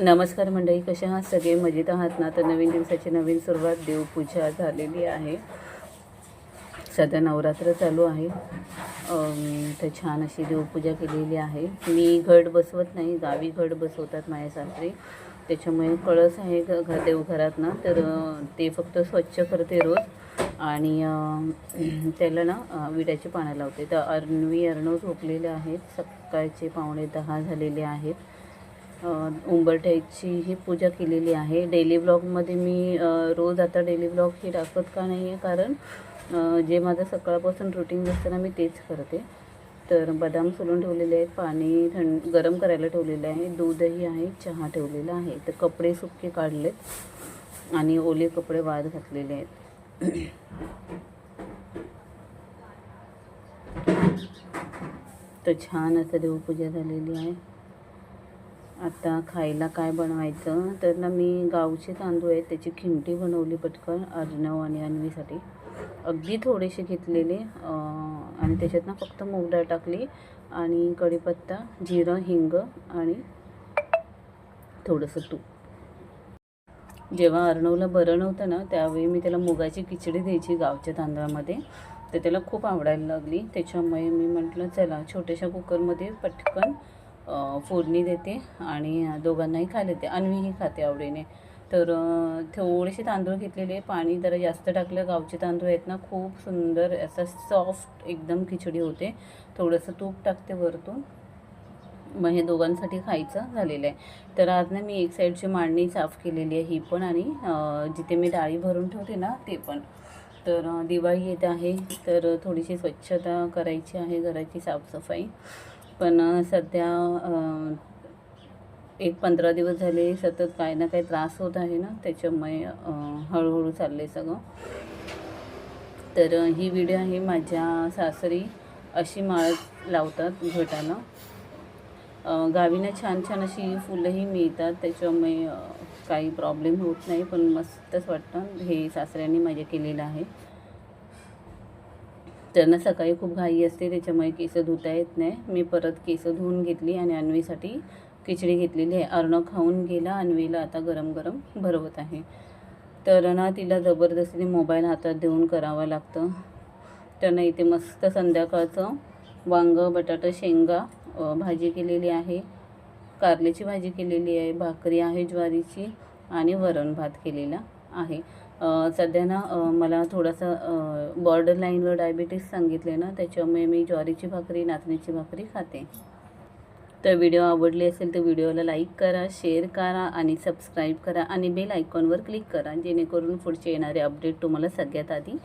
नमस्कार मंडळी कशा आहात? सगळे मजेत आहात ना? तर नवीन दिवसाची नवीन सुरुवात देवपूजा झालेली आहे. सध्या नवरात्र चालू आहे. तर छान अशी देवपूजा केलेली आहे. मी घट बसवत नाही गावी घट बसवतात माझ्या सासरे. त्याच्यामुळे कळस आहे घ देवघरात ना? तर ते फक्त स्वच्छ करते रोज. आणि त्याला ना अ, विड्याची पानं लावते. तर अर्णवी अर्णव झोपलेले आहेत. सकाळचे पावणे दहा झालेले आहेत. उंबरठ्याची ही पूजा केलेली आहे. डेली ब्लॉगमध्ये मी रोज आता डेली ब्लॉग हे टाकत का नाही आहे कारण जे माझं सकाळपासून रुटीन असतं ना मी तेच करते. तर बदाम सोलून ठेवलेले आहेत पाणी थंड गरम करायला ठेवलेलं आहे. दूधही आहे चहा ठेवलेला आहे. तर कपडे सुके काढलेत आणि ओले कपडे वाद घातलेले आहेत. तर छान असं देवपूजा झालेली आहे. आता खायला काय बनवायचं? तर ना मी गावचे तांदूळ आहेत त्याची खिमटी बनवली पटकन अर्णव आणि अन्वीसाठी. अगदी थोडेसे घेतलेले आणि त्याच्यात ना फक्त मूग डाळ टाकली आणि कढीपत्ता जिरं हिंग आणि थोडंसं तूप. जेव्हा अर्णवला बरं नव्हतं ना त्यावेळी मी त्याला मुगाची खिचडी द्यायची गावच्या तांदळामध्ये. तर त्याला खूप आवडायला लागली. त्याच्यामुळे मी म्हटलं चला छोट्याशा कुकरमध्ये पटकन फोडणी देते आणि दोघांनाही खायला देते. अन्वीही खाते आवडीने. तर थोडेसे तांदूळ घेतलेले. पाणी जरा जास्त टाकलं. गावचे तांदूळ आहेत ना खूप सुंदर असं सॉफ्ट एकदम खिचडी होते. थोडंसं तूप टाकते वरतून. मग हे दोघांसाठी खायचं झालेलं आहे. तर आज ना मी एक साईडची मांडणी साफ केलेली आहे ही पण आणि जिथे मी डाळी भरून ठेवते ना ते पण. तर दिवाळी येत आहे. तर थोडीशी स्वच्छता करायची आहे. घराची साफसफाई. पण सध्या एक पंधरा दिवस झाले सतत काही ना काही त्रास होत आहे ना त्याच्यामुळे हळूहळू चाललं आहे सगळं. तर ही व्हिडिओ आहे माझ्या सासरी अशी माळ लावतात घटाला. गावीनं छान छान अशी फुलंही मिळतात त्याच्यामुळे काही प्रॉब्लेम होत नाही पण मस्तच वाटतं. हे सासऱ्यांनी माझ्या केलेलं आहे. त्यांना सकाळी खूप घाई असते त्याच्यामुळे केस धुता येत नाही. मी परत केस धुवून घेतली आणि अन्वीसाठी खिचडी घेतलेली आहे. अर्णव खाऊन गेला अन्वीला आता गरम गरम भरवत आहे. तर ना तिला जबरदस्तीने मोबाईल हातात देऊन करावं लागतं. त्यांना इथे मस्त संध्याकाळचं वांगं बटाटा शेंगा भाजी केलेली आहे. कारल्याची भाजी केलेली आहे भाकरी आहे ज्वारीची आणि वरण भात केलेला आहे. सध्या ना मला थोडासा बॉर्डर लाईनवर डायबिटीस सांगितले ना त्याच्यामुळे मी ज्वारीची भाकरी नाचणीची भाकरी खाते. तर व्हिडिओ आवडली असेल तर व्हिडिओला लाईक करा शेअर करा आणि सबस्क्राईब करा आणि बेल आयकॉनवर क्लिक करा जेणेकरून पुढचे येणारे अपडेट तुम्हाला सगळ्यात आधी